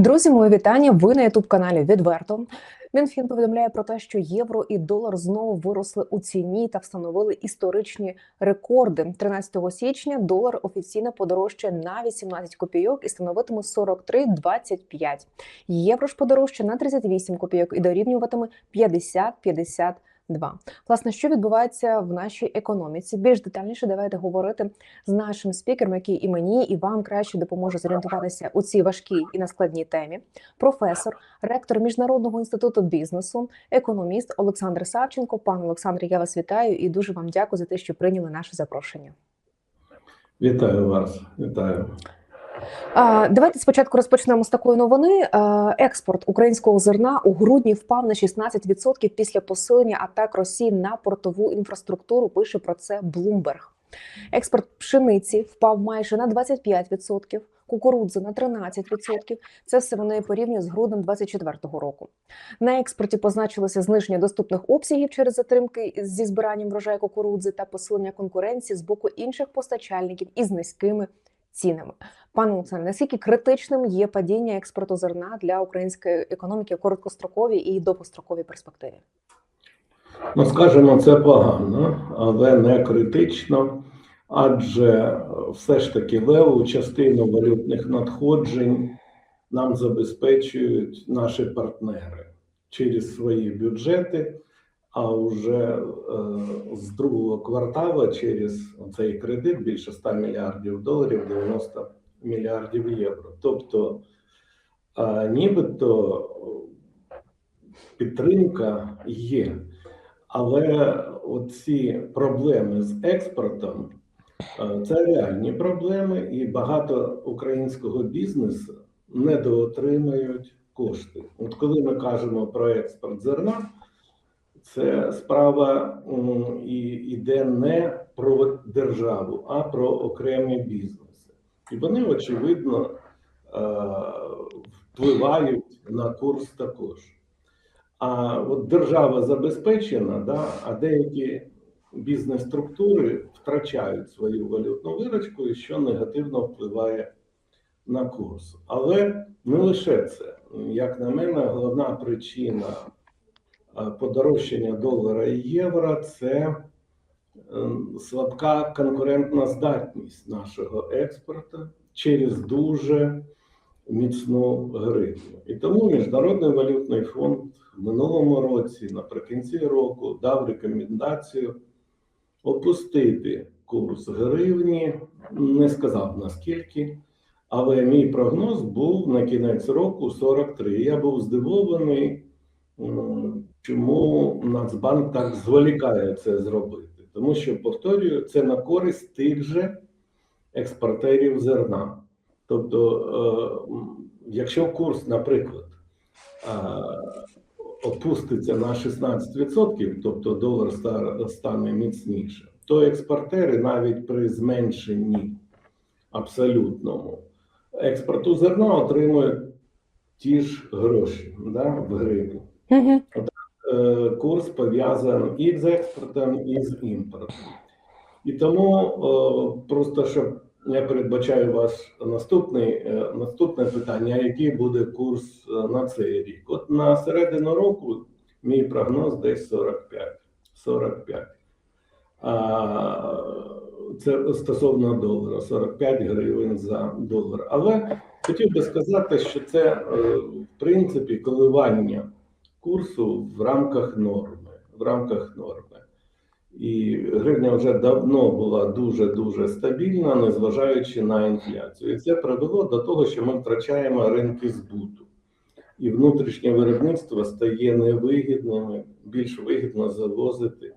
Друзі, мої вітання. Ви на ютуб каналі Відверто. Мінфін повідомляє про те, що євро і долар знову виросли у ціні та встановили історичні рекорди. 13 січня долар офіційно подорожчає на 18 копійок і становитиме 43,25. Євро ж подорожчає на 38 копійок і дорівнюватиме 50,52. Власне, що відбувається в нашій економіці? Більш детальніше давайте говорити з нашим спікером, який і мені, і вам краще допоможе зорієнтуватися у цій важкій і нескладній темі. Професор, ректор міжнародного інституту бізнесу, економіст Олександр Савченко. Пане Олександре, я вас вітаю і дуже вам дякую за те, що прийняли наше запрошення. Вітаю вас, вітаю. Давайте спочатку розпочнемо з такої новини. Експорт українського зерна у грудні впав на 16% після посилення атак Росії на портову інфраструктуру. Пише про це Bloomberg. Експорт пшениці впав майже на 25%, кукурудзи на 13%. Це все вони порівнюють з груднем 2024 року. На експорті позначилося зниження доступних обсягів через затримки зі збиранням врожаю кукурудзи та посилення конкуренції з боку інших постачальників із низькими цінами. Пане Олександре, наскільки критичним є падіння експорту зерна для української економіки в короткостроковій і довгостроковій перспективі? Ну, скажімо, це погано, але не критично, адже все ж таки леву частину валютних надходжень нам забезпечують наші партнери через свої бюджети. А вже е, з другого кварталу через цей кредит більше 100 мільярдів доларів, 90 мільярдів євро. Тобто, е, нібито підтримка є. Але оці проблеми з експортом е, це реальні проблеми, і багато українського бізнесу недоотримують кошти. От коли ми кажемо про експорт зерна, це справа і йде не про державу, а про окремі бізнеси. І вони, очевидно, е, впливають на курс також. А от держава забезпечена, да, а деякі бізнес-структури втрачають свою валютну виручку, що негативно впливає на курс. Але не лише це. Як на мене, головна причина е, подорожчання долара і євро це е, слабка конкурентна здатність нашого експорту через дуже міцну гривню. І тому Міжнародний валютний фонд в минулому році, наприкінці року, дав рекомендацію опустити курс гривні, не сказав наскільки, але мій прогноз був на кінець року 43. Я був здивований, чому Нацбанк так зволікає це зробити. Тому що, повторюю, це на користь тих же експортерів зерна. Тобто, е, якщо курс, наприклад, е, опуститься на 16%, тобто долар стане міцніше, то експортери навіть при зменшенні абсолютному експорту зерна отримують ті ж гроші да, в гривні. Угу. Курс пов'язаний і з експортом, і з імпортом. І тому е, просто щоб я передбачаю вас наступний, е, наступне питання, який буде курс е, на цей рік. От на середину року мій прогноз десь 45. 45. А, це стосовно долара, 45 гривень за долар. Але хотів би сказати, що це в принципі коливання курсу в рамках норми. В рамках норми. І гривня вже давно була дуже дуже стабільна, незважаючи на інфляцію. І це привело до того, що ми втрачаємо ринки збуту, і внутрішнє виробництво стає невигідним, більш вигідно завозити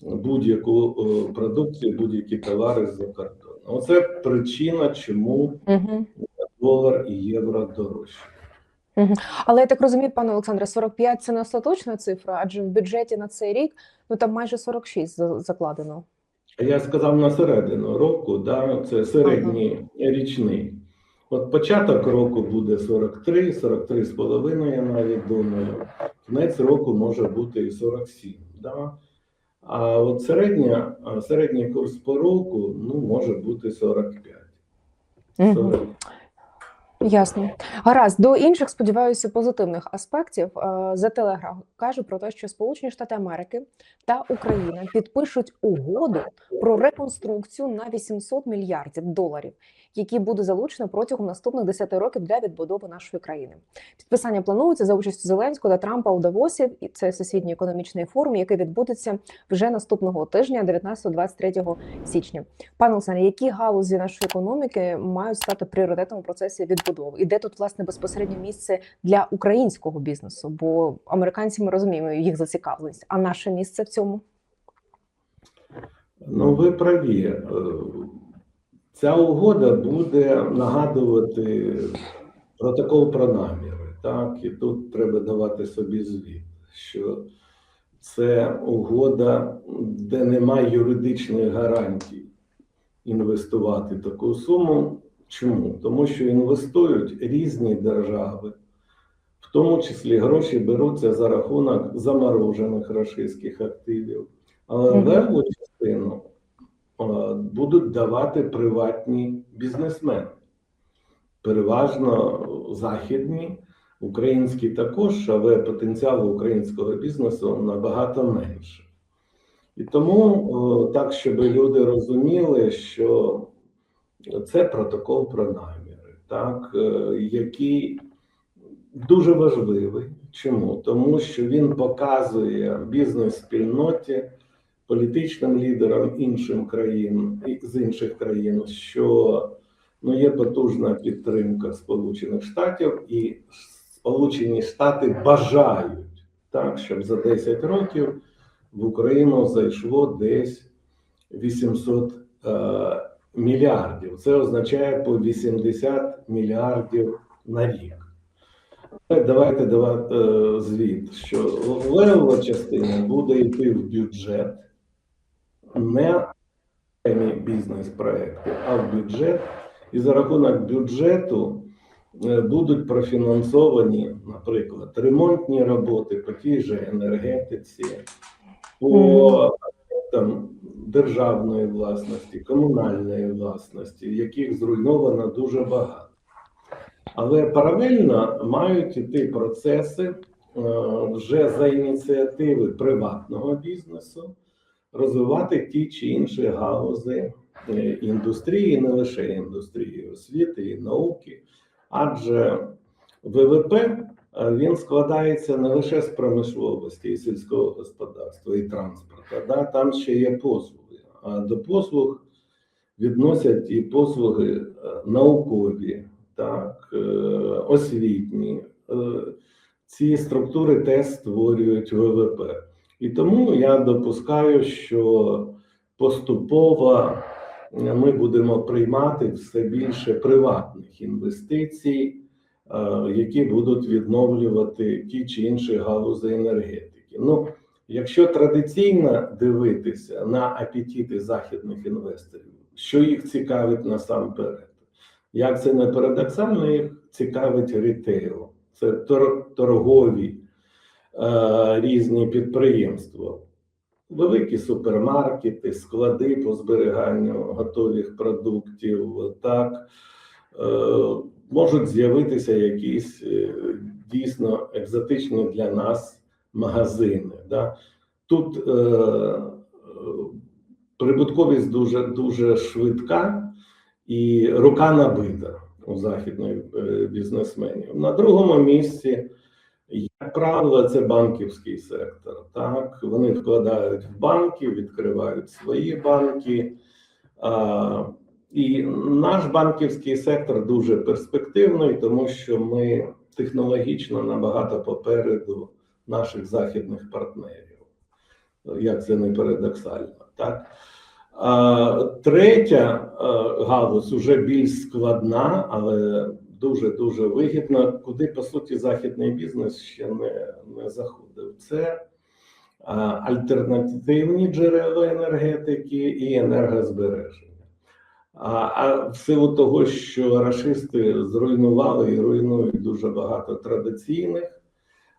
будь-яку продукцію, будь-які товари з-за кордону. Оце причина, чому долар і євро дорожчі. Але я так розумію, пане Олександре, 45 – це не остаточна цифра, адже в бюджеті на цей рік ну там майже 46 закладено. Я сказав на середину року, да, це середній ага. річний. От початок року буде 43, 43,5, я навіть думаю, кінець року може бути і 47. Да? А от середня, середній курс по року ну, може бути 45. 45. Ясно. Гаразд, до інших, сподіваюся, позитивних аспектів. за телеграф каже про те, що Сполучені Штати Америки та Україна підпишуть угоду про реконструкцію на 800 мільярдів доларів, які буде залучено протягом наступних 10 років для відбудови нашої країни. Підписання планується за участю Зеленського та Трампа у Давосі. І це всесвітній економічний форум, який відбудеться вже наступного тижня, 19-23 січня. Пане Олександре, які галузі нашої економіки мають стати пріоритетом у процесі відбудови? І де тут власне безпосередньо місце для українського бізнесу? Бо американці ми розуміємо їх зацікавленість, а наше місце в цьому Ну, ви праві. Ця угода буде нагадувати протокол про наміри. Так, і тут треба давати собі звіт, що це угода, де немає юридичних гарантій інвестувати таку суму. Чому? Тому що інвестують різні держави, в тому числі гроші беруться за рахунок заморожених російських активів, але леву частину будуть давати приватні бізнесмени, переважно західні, українські також, але потенціал українського бізнесу набагато менше. І тому так, щоб люди розуміли, що це протокол про наміри, так, е, який дуже важливий. Чому? Тому що він показує бізнес-спільноті, політичним лідерам іншим країн з інших країн, що ну, є потужна підтримка Сполучених Штатів, і Сполучені Штати бажають так, щоб за 10 років в Україну зайшло десь 800 е, мільярдів. Це означає по 80 мільярдів на рік. Давайте давати е, звіт, що левова частина буде йти в бюджет, не бізнес-проекти, а в бюджет. І за рахунок бюджету е, будуть профінансовані, наприклад, ремонтні роботи по тій же енергетиці, по там, державної власності, комунальної власності, яких зруйновано дуже багато. Але паралельно мають іти процеси е, вже за ініціативи приватного бізнесу розвивати ті чи інші галузи е, індустрії, не лише індустрії освіти і науки, адже ВВП е, він складається не лише з промисловості і сільського господарства і транспорту, да, там ще є послуги. А до послуг відносять і послуги е, наукові, так, освітні. Ці структури теж створюють ВВП. І тому я допускаю, що поступово е, ми будемо приймати все більше приватних інвестицій, е, які будуть відновлювати ті чи інші галузи енергетики. Ну, якщо традиційно дивитися на апетити західних інвесторів, що їх цікавить насамперед, як це не парадоксально, їх цікавить рітейл, це тор- торгові різні підприємства, великі супермаркети, склади по зберіганню готових продуктів. Так е, можуть з'явитися якісь е, дійсно екзотичні для нас магазини. Да? Тут е, е, прибутковість дуже, дуже швидка і рука набита у західних е, бізнесменів. На другому місці, як правило, це банківський сектор. Так, вони вкладають в банки, відкривають свої банки. А, і наш банківський сектор дуже перспективний, тому що ми технологічно набагато попереду наших західних партнерів. Як це не парадоксально, так? А, третя галузь уже більш складна, але дуже дуже вигідна, куди по суті західний бізнес ще не, не заходив. Це альтернативні джерела енергетики і енергозбереження. А, а в силу того, що рашисти зруйнували і руйнують дуже багато традиційних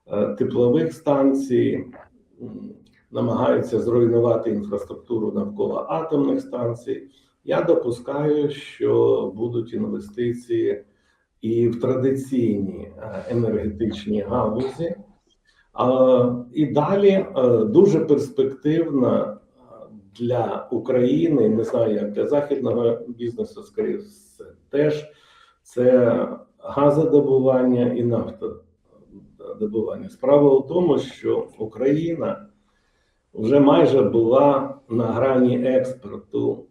е, теплових станцій, намагаються зруйнувати інфраструктуру навколо атомних станцій. Я допускаю, що будуть інвестиції і в традиційні е, енергетичні галузі. І далі е, дуже перспективна для України, не знаю, як для західного бізнесу, скоріше теж це газодобування і нафтодобування. Справа в тому, що Україна вже майже була на грані експорту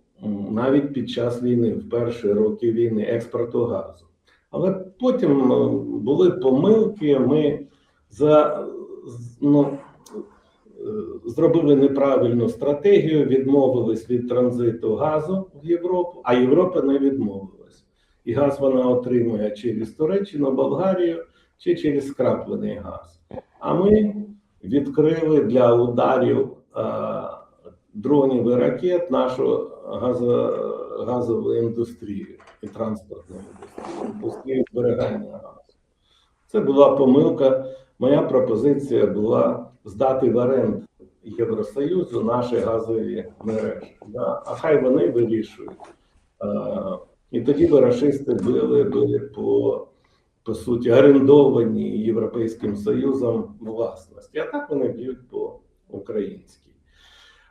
навіть під час війни, в перші роки війни, експорту газу. Але потім е, були помилки. Ми за ну, е, зробили неправильну стратегію, відмовились від транзиту газу в Європу, а Європа не відмовилась. І газ вона отримує через Туреччину, Болгарію чи через скраплений газ. А ми відкрили для ударів е, дронів і ракет нашу газо, газову індустрію і транспортну індустрію, індустрію зберігання газу. Це була помилка. Моя пропозиція була здати в оренду Євросоюзу наші газові мережі. Да? А хай вони вирішують. Е, і тоді би рашисти били, били по, по суті орендовані Європейським Союзом власності. А так вони б'ють по українській.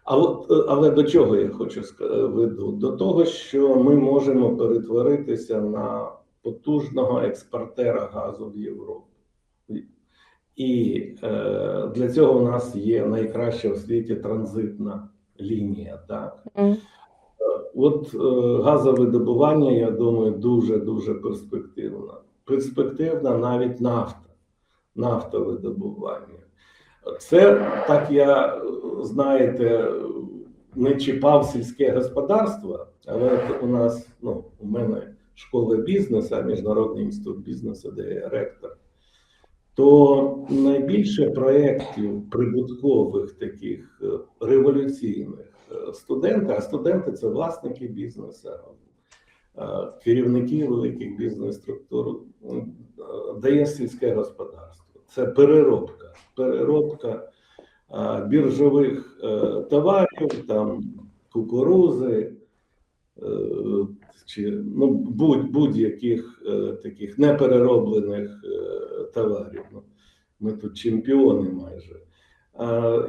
А от, е, але до чого я хочу ска- веду? До того, що ми можемо перетворитися на потужного експортера газу в Європу. І е, для цього у нас є найкраща в світі транзитна лінія. Так? Мгм. От е, газовидобування, я думаю, дуже дуже перспективна. Перспективна навіть нафта, нафтовидобування. Це так я, знаєте, не чіпав сільське господарство, але у нас, ну, у мене школа бізнесу, Міжнародний інститут бізнесу, де я ректор. То найбільше проєктів прибуткових таких е, революційних е, студенти, а студенти це власники бізнесу, е, керівники великих бізнес-структур, дає сільське господарство. Це переробка, переробка біржових товарів, там кукурузи. Е, Чи ну, будь, будь-яких е, таких неперероблених е, товарів. Ну, ми тут чемпіони майже.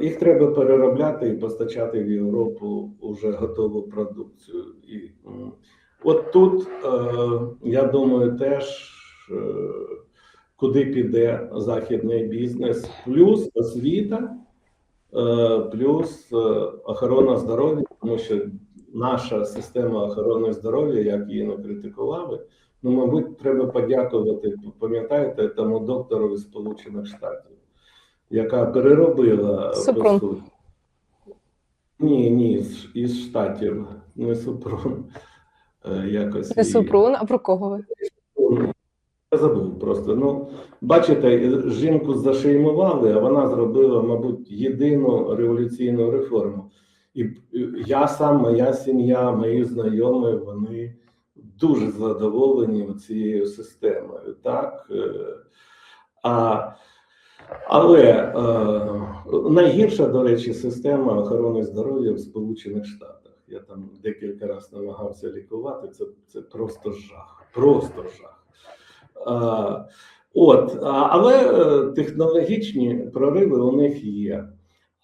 Їх треба переробляти і постачати в Європу вже готову продукцію. І, от тут, я думаю, теж куди піде західний бізнес, плюс освіта, плюс охорона здоров'я, тому що наша система охорони здоров'я, як її не критикували, ну, мабуть, треба подякувати, пам'ятаєте, тому доктору із Сполучених Штатів, яка переробила Супрун. Ні, ні, з, із Штатів, не Супрун. Е, Якось Не Супрун, а про кого ви? я забув просто. Ну, бачите, жінку зашеймували, а вона зробила, мабуть, єдину революційну реформу. І я сам, моя сім'я, мої знайомі, вони дуже задоволені цією системою. Так? Е, А, але е, найгірша, до речі, система охорони здоров'я в Сполучених Штатах. Я там декілька разів намагався лікувати. Це, це просто жах. Просто жах. А, От, але е, технологічні прориви у них є.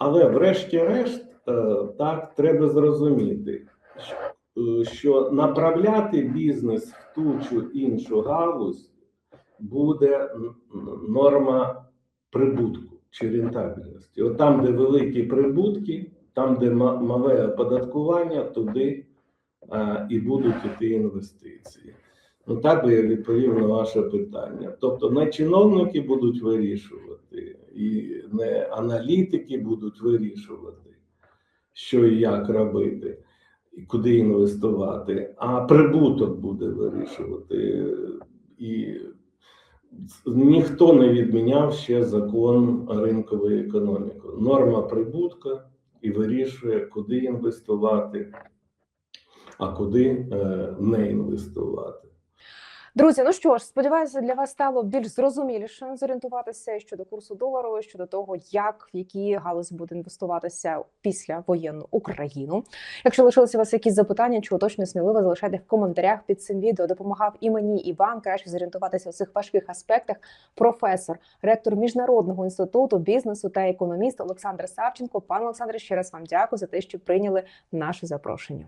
Але, врешті-решт, е, так треба зрозуміти, що- е, направляти бізнес в ту чи іншу галузь буде норма прибутку чи рентабельності. От там, де великі прибутки, там, де ма- мале оподаткування, туди е, і будуть іти інвестиції. Ну, так би я відповів на ваше питання. Тобто не чиновники будуть вирішувати, і не аналітики будуть вирішувати, що і як робити, і куди інвестувати, а прибуток буде вирішувати. І ніхто не відміняв ще закон ринкової економіки. Норма прибутка і вирішує, куди інвестувати, а куди е, не інвестувати. Друзі, ну що ж, сподіваюся, для вас стало більш зрозуміліше зорієнтуватися щодо курсу долару, щодо того, як в які галузі буде інвестуватися після воєнну Україну. Якщо лишилися у вас якісь запитання, чи уточнення сміливо залишайте в коментарях під цим відео. Допомагав і мені, і вам краще зорієнтуватися у цих важких аспектах. Професор, ректор міжнародного інституту бізнесу та економіст Олександр Савченко. Пане Олександре, ще раз вам дякую за те, що прийняли наше запрошення.